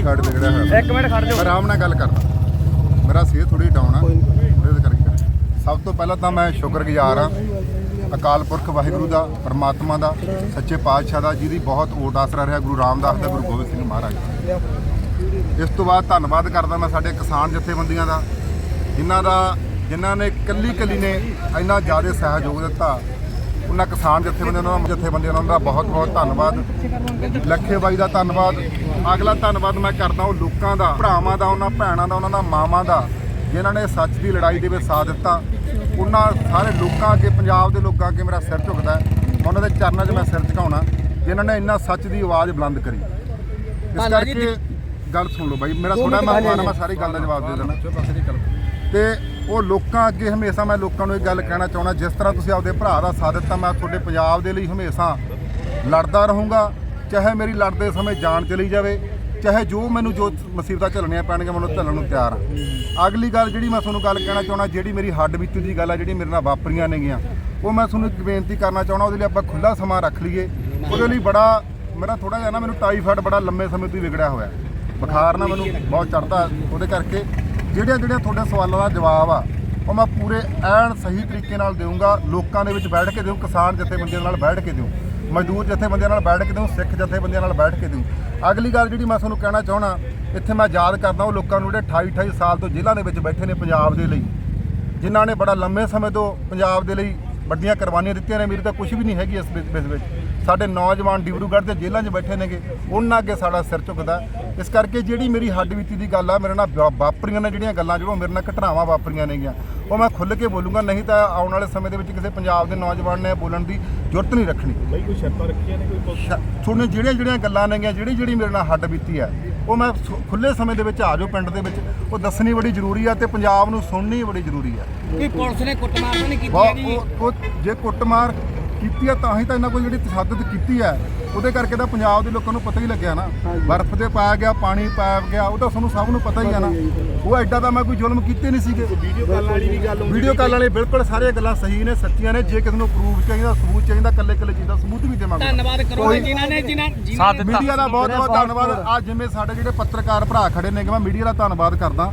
24 minute ਆਰਾਮ ਨਾਲ ਗੱਲ ਕਰਦਾ। ਥੋੜੀ ਡਾਊਨ ਆ। ਸਭ ਤੋਂ ਪਹਿਲਾਂ ਤਾਂ ਮੈਂ ਸ਼ੁਕਰਗੁਜ਼ਾਰ ਆ ਅਕਾਲ ਪੁਰਖ ਵਾਹਿਗੁਰੂ ਦਾ, ਪਰਮਾਤਮਾ ਦਾ, ਸੱਚੇ ਪਾਤਸ਼ਾਹ ਦਾ, ਜਿਹਦੀ ਬਹੁਤ ਓਟ ਆਸਰਾ ਰਿਹਾ ਗੁਰੂ ਰਾਮਦਾਸ ਦਾ ਗੁਰੂ ਗੋਬਿੰਦ ਸਿੰਘ ਮਹਾਰਾਜ। ਇਸ ਤੋਂ ਬਾਅਦ ਧੰਨਵਾਦ ਕਰਦਾ ਮੈਂ ਸਾਡੇ ਕਿਸਾਨ ਜਥੇਬੰਦੀਆਂ ਦਾ, ਜਿਨ੍ਹਾਂ ਦਾ, ਜਿਨ੍ਹਾਂ ਨੇ ਕੱਲੀ ਕੱਲੀ ਨੇ ਇੰਨਾ ਜ਼ਿਆਦਾ ਸਹਿਯੋਗ ਦਿੱਤਾ। ਉਹਨਾਂ ਕਿਸਾਨ ਜਥੇਬੰਦੀਆਂ ਦਾ ਜਥੇਬੰਦੀਆਂ ਦਾ ਬਹੁਤ ਬਹੁਤ ਧੰਨਵਾਦ। ਲੱਖੇ ਬਾਈ ਦਾ ਧੰਨਵਾਦ। ਅਗਲਾ ਧੰਨਵਾਦ ਮੈਂ ਕਰਦਾ ਉਹ ਲੋਕਾਂ ਦਾ, ਭਰਾਵਾਂ ਦਾ, ਉਹਨਾਂ ਭੈਣਾਂ ਦਾ, ਉਹਨਾਂ ਦਾ ਮਾਵਾਂ ਦਾ, ਜਿਨ੍ਹਾਂ ਨੇ ਸੱਚ ਦੀ ਲੜਾਈ ਦੇ ਵਿੱਚ ਸਾਥ ਦਿੱਤਾ। ਉਹਨਾਂ ਸਾਰੇ ਲੋਕਾਂ ਅੱਗੇ ਪੰਜਾਬ ਦੇ ਲੋਕਾਂ ਅੱਗੇ ਮੇਰਾ ਸਿਰ ਝੁਕਦਾ ਹੈ। ਉਹਨਾਂ ਦੇ ਚਰਨਾਂ 'ਚ ਮੈਂ ਸਿਰ ਝੁਕਾਉਣਾ ਜਿਨ੍ਹਾਂ ਨੇ ਇੰਨਾ ਸੱਚ ਦੀ ਆਵਾਜ਼ ਬੁਲੰਦ ਕਰੀ। ਇਸ ਕਰਕੇ ਗੱਲ ਸੁਣ ਲਓ ਬਾਈ ਮੇਰਾ ਥੋੜਾ ਮਹਿਮਾਨ ਆ, ਮੈਂ ਸਾਰੀ ਗੱਲ ਦਾ ਜਵਾਬ ਦੇ ਦੇਣਾ ਤੇ ਉਹ ਲੋਕਾਂ ਅੱਗੇ ਹਮੇਸ਼ਾ ਮੈਂ ਲੋਕਾਂ ਨੂੰ ਇਹ ਗੱਲ ਕਹਿਣਾ ਚਾਹੁੰਦਾ ਜਿਸ ਤਰ੍ਹਾਂ ਤੁਸੀਂ ਆਪਦੇ ਭਰਾ ਦਾ ਸਾਥ ਦਿੱਤਾ ਮੈਂ ਤੁਹਾਡੇ ਪੰਜਾਬ ਦੇ ਲਈ ਹਮੇਸ਼ਾ ਲੜਦਾ ਰਹੂੰਗਾ। ਚਾਹੇ ਮੇਰੀ ਲੜਦੇ ਸਮੇਂ ਜਾਨ ਚਲੀ ਜਾਵੇ ਚਾਹੇ ਜੋ ਮੈਨੂੰ ਜੋ ਮੁਸੀਬਤਾਂ ਝੱਲਣੀਆਂ ਪੈਣਗੀਆਂ ਮੈਨੂੰ ਝੱਲਣ ਨੂੰ ਤਿਆਰ ਹਾਂ। ਅਗਲੀ ਗੱਲ ਜਿਹੜੀ ਮੈਂ ਤੁਹਾਨੂੰ ਗੱਲ ਕਹਿਣਾ ਚਾਹੁੰਦਾ, ਜਿਹੜੀ ਮੇਰੀ ਹੱਡ ਬੀਤੀ ਦੀ ਗੱਲ ਆ ਜਿਹੜੀ ਮੇਰੇ ਨਾਲ ਵਾਪਰੀਆਂ ਨੇਗੀਆਂ, ਉਹ ਮੈਂ ਤੁਹਾਨੂੰ ਇੱਕ ਬੇਨਤੀ ਕਰਨਾ ਚਾਹੁੰਦਾ, ਉਹਦੇ ਲਈ ਆਪਾਂ ਖੁੱਲਾ ਸਮਾਂ ਰੱਖ ਲਈਏ। ਉਹਦੇ ਲਈ ਬੜਾ, ਮੇਰਾ ਥੋੜਾ ਜਿਹਾ ਨਾ, ਮੈਨੂੰ ਟਾਈਫਾਇਡ ਬੜਾ ਲੰਮੇ ਸਮੇਂ ਤੋਂ ਹੀ ਵਿਗੜਿਆ ਹੋਇਆ ਬੁਖਾਰ ਨਾ ਮੈਨੂੰ ਬਹੁਤ ਚੜਦਾ ਉਹਦੇ ਕਰਕੇ। ਜਿਹੜੀਆਂ ਜਿਹੜੀਆਂ ਤੁਹਾਡੇ ਸਵਾਲਾਂ ਦਾ ਜਵਾਬ ਆ, ਉਹ ਮੈਂ ਪੂਰੇ ਐਨ ਸਹੀ ਤਰੀਕੇ ਨਾਲ ਦੇਵਾਂਗਾ ਲੋਕਾਂ ਦੇ ਵਿੱਚ ਬੈਠ ਕੇ ਦੇਵਾਂ ਕਿਸਾਨ ਜਥੇਬੰਦੀਆਂ ਨਾਲ ਬੈਠ ਕੇ ਦੇਵਾਂ ਮਜ਼ਦੂਰ ਜਥੇਬੰਦੀਆਂ ਨਾਲ ਬੈਠ ਕੇ ਦੇਵਾਂ ਸਿੱਖ ਜਥੇਬੰਦੀਆਂ ਨਾਲ ਬੈਠ ਕੇ ਦੇਵਾਂ ਅਗਲੀ ਗੱਲ ਜਿਹੜੀ ਮੈਂ ਤੁਹਾਨੂੰ ਕਹਿਣਾ ਚਾਹਣਾ ਇੱਥੇ ਮੈਂ ਯਾਦ ਕਰਦਾ ਉਹ ਲੋਕਾਂ ਨੂੰ ਜਿਹੜੇ 28 28 ਸਾਲ ਤੋਂ ਜੇਲ੍ਹਾਂ ਦੇ ਵਿੱਚ ਬੈਠੇ ਨੇ ਪੰਜਾਬ ਦੇ ਲਈ ਜਿਨ੍ਹਾਂ ਨੇ ਬੜਾ ਲੰਮੇ ਸਮੇਂ ਤੋਂ ਪੰਜਾਬ ਦੇ ਲਈ ਵੱਡੀਆਂ ਕੁਰਬਾਨੀਆਂ ਦਿੱਤੀਆਂ ਨੇ ਮੇਰੀ ਤਾਂ ਕੁਝ ਵੀ ਨਹੀਂ ਹੈਗੀ ਇਸ ਵਿੱਚ ਇਸ ਵਿੱਚ। ਸਾਡੇ ਨੌਜਵਾਨ ਡਿਬਰੂਗੜ੍ਹ ਦੇ ਜੇਲ੍ਹਾਂ 'ਚ ਬੈਠੇ ਨੇਗੇ ਉਹਨਾਂ ਅੱਗੇ ਸਾਡਾ ਸਿਰ ਝੁਕਦਾ। ਇਸ ਕਰਕੇ ਜਿਹੜੀ ਮੇਰੀ ਹੱਡ ਬੀਤੀ ਦੀ ਗੱਲ ਆ ਮੇਰੇ ਨਾਲ ਵਾਪਰੀਆਂ ਨੇ ਜਿਹੜੀਆਂ ਗੱਲਾਂ ਜਿਹੜੀਆਂ ਮੇਰੇ ਨਾਲ ਘਟਨਾਵਾਂ ਵਾਪਰੀਆਂ ਨੇਗੀਆਂ ਉਹ ਮੈਂ ਖੁੱਲ੍ਹ ਕੇ ਬੋਲੂੰਗਾ ਨਹੀਂ ਤਾਂ ਆਉਣ ਵਾਲੇ ਸਮੇਂ ਦੇ ਵਿੱਚ ਕਿਸੇ ਪੰਜਾਬ ਦੇ ਨੌਜਵਾਨ ਨੇ ਬੋਲਣ ਦੀ ਜ਼ਰੂਰਤ ਨਹੀਂ ਰੱਖਣੀ। ਬਾਈ ਕੋਈ ਸ਼ਰਤਾਂ ਰੱਖੀਆਂ ਨੇ ਕੋਈ ਤੁਹਾਨੂੰ ਜਿਹੜੀਆਂ ਜਿਹੜੀਆਂ ਗੱਲਾਂ ਨੇਗੀਆਂ ਜਿਹੜੀ ਜਿਹੜੀ ਮੇਰੇ ਨਾਲ ਹੱਡ ਬੀਤੀ ਹੈ ਉਹ ਮੈਂ ਖੁੱਲੇ ਸਮੇਂ ਦੇ ਵਿੱਚ ਆ ਜਾਓ ਪਿੰਡ ਦੇ ਵਿੱਚ। ਉਹ ਦੱਸਣੀ ਬੜੀ ਜ਼ਰੂਰੀ ਆ ਤੇ ਪੰਜਾਬ ਨੂੰ ਸੁਣਨੀ ਬੜੀ ਜ਼ਰੂਰੀ ਆ। ਕੀ ਪੁਲਿਸ ਨੇ ਕੁੱਟਮਾਰ ਤਾਂ ਨਹੀਂ ਕੀਤੀ ਉਹ ਉਹ ਜੇ ਕੁੱਟਮਾਰ ਕੀਤੀ ਆ ਤਾਂ ਹੀ ਤਾਂ ਇਹਨਾਂ ਕੋਲ ਜਿਹੜੀ ਤਸ਼ੱਦਦ ਕੀਤੀ ਹੈ ਉਹਦੇ ਕਰਕੇ ਤਾਂ ਪੰਜਾਬ ਦੇ ਲੋਕਾਂ ਨੂੰ ਪਤਾ ਹੀ ਲੱਗਿਆ ਨਾ। ਬਰਫ਼ ਤੇ ਪਾਇਆ ਗਿਆ ਪਾਣੀ ਪਾਇਆ ਗਿਆ ਉਹ ਤਾਂ ਤੁਹਾਨੂੰ ਸਭ ਨੂੰ ਪਤਾ ਹੀ ਆ ਨਾ। ਉਹ ਐਡਾ ਤਾਂ ਮੈਂ ਕੋਈ ਜ਼ੁਲਮ ਕੀਤੇ ਨਹੀਂ ਸੀਗੇ। ਵੀਡੀਓ ਕਾਲ ਵਾਲੀ ਵੀ ਗੱਲ ਹੁੰਦੀ ਵੀਡੀਓ ਕਾਲ ਵਾਲੇ ਬਿਲਕੁਲ ਸਾਰੀਆਂ ਗੱਲਾਂ ਸਹੀ ਨੇ ਸੱਚੀਆਂ ਨੇ। ਜੇ ਕਿਸੇ ਨੂੰ ਪ੍ਰੂਫ ਚਾਹੀਦਾ ਸਬੂਤ ਚਾਹੀਦਾ ਕੱਲੇ ਕੱਲੇ ਚੀਜ਼ ਦਾ ਸਬੂਤ ਵੀ ਦੇਵਾਂਗੇ। ਧੰਨਵਾਦ ਕਰੋ ਕੋਈ- ਜਿਨ੍ਹਾਂ ਨੇ ਜਿਨ੍ਹਾਂ ਨੇ ਮੀਡੀਆ ਦਾ ਬਹੁਤ ਬਹੁਤ ਧੰਨਵਾਦ। ਅੱਜ ਜਿਵੇਂ ਸਾਡੇ ਜਿਹੜੇ ਪੱਤਰਕਾਰ ਭਰਾ ਖੜੇ ਨੇਗੇ ਮੈਂ ਮੀਡੀਆ ਦਾ ਧੰਨਵਾਦ ਕਰਦਾ।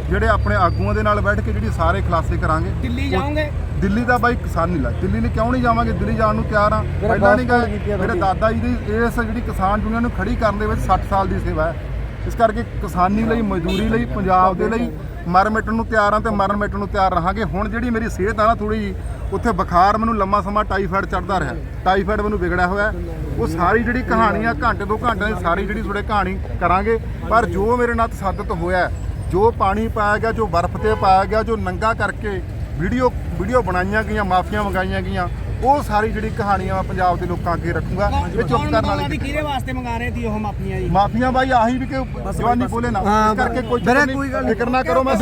ਜਿਹੜੇ ਆਪਣੇ ਆਗੂਆਂ ਦੇ ਨਾਲ ਬੈਠ ਕੇ ਜਿਹੜੀ ਸਾਰੇ ਖੁਲਾਸੇ ਕਰਾਂਗੇ ਦਿੱਲੀ ਜਾਓਗੇ ਦਿੱਲੀ ਦਾ ਬਾਈ ਕਿਸਾਨ ਨਹੀਂ ਲਾ ਦਿੱਲੀ ਲਈ ਕਿਉਂ ਨਹੀਂ ਜਾਵਾਂਗੇ? ਦਿੱਲੀ ਜਾਣ ਨੂੰ ਤਿਆਰ ਆ ਪਹਿਲਾਂ ਨਹੀਂ ਗਏ ਮੇਰੇ ਦਾਦਾ ਜੀ ਦੀ ਇਸ ਜਿਹੜੀ ਕਿਸਾਨ ਯੂਨੀਅਨ ਨੂੰ ਖੜੀ ਕਰਨ ਦੇ ਵਿੱਚ 60 ਸਾਲ ਦੀ ਸੇਵਾ ਹੈ। ਇਸ ਕਰਕੇ ਕਿਸਾਨੀ ਲਈ ਮਜ਼ਦੂਰੀ ਲਈ ਪੰਜਾਬ ਦੇ ਲਈ ਮਰ ਮਿਟਣ ਨੂੰ ਤਿਆਰ ਆ ਤੇ ਮਰਨ ਮਿਟਣ ਨੂੰ ਤਿਆਰ ਰਹਾਂਗੇ। ਹੁਣ ਜਿਹੜੀ ਮੇਰੀ ਸਿਹਤ ਆ ਨਾ ਥੋੜੀ ਉੱਥੇ ਬੁਖਾਰ ਮੈਨੂੰ ਲੰਮਾ ਸਮਾਂ ਟਾਈਫਾਇਡ ਚੜਦਾ ਰਿਹਾ। ਟਾਈਫਾਇਡ ਮੈਨੂੰ ਵਿਗੜਿਆ ਹੋਇਆ। ਉਹ ਸਾਰੀ ਜਿਹੜੀ ਕਹਾਣੀ ਆ ਘੰਟੇ ਦੋ ਘੰਟੇ ਦੀ ਸਾਰੀ ਜਿਹੜੀ ਤੁਹਾਡੇ ਕਹਾਣੀ ਕਰਾਂਗੇ। ਪਰ ਜੋ ਮੇਰੇ ਨਾਲ ਤਸੱਦਦ ਹੋਇਆ ਜੋ ਪਾਣੀ ਪਾਇਆ ਗਿਆ ਜੋ ਬਰਫ਼ ਤੇ ਪਾਇਆ ਗਿਆ ਜੋ ਨੰਗਾ ਕਰਕੇ ਵੀਡੀਓ ਵੀਡੀਓ ਬਣਾਈਆਂ ਗਈਆਂ ਮਾਫੀਆਂ ਮੰਗਾਈਆਂ ਗਈਆਂ ਉਹ ਸਾਰੀ ਜਿਹੜੀ ਕਹਾਣੀਆਂ ਮੈਂ ਪੰਜਾਬ ਦੇ ਲੋਕਾਂ ਅੱਗੇ ਰੱਖੂੰਗਾ ਇਹ ਚੁੱਪ ਕਰਨ ਵਾਲੀ ਕਿਹਦੇ ਵਾਸਤੇ ਮੰਗਾ ਰਹੇ ਸੀ ਉਹ ਮਾਫੀਆਂ ਜੀ? ਮਾਫੀਆਂ ਬਾਈ ਆਹੀ ਵੀ ਕਿ ਜਵਾਨੀ ਬੋਲੇ ਨਾ ਇਸ ਕਰਕੇ ਕੋਈ ਫਿਕਰ ਨਾ ਕਰੋ ਮੈਂ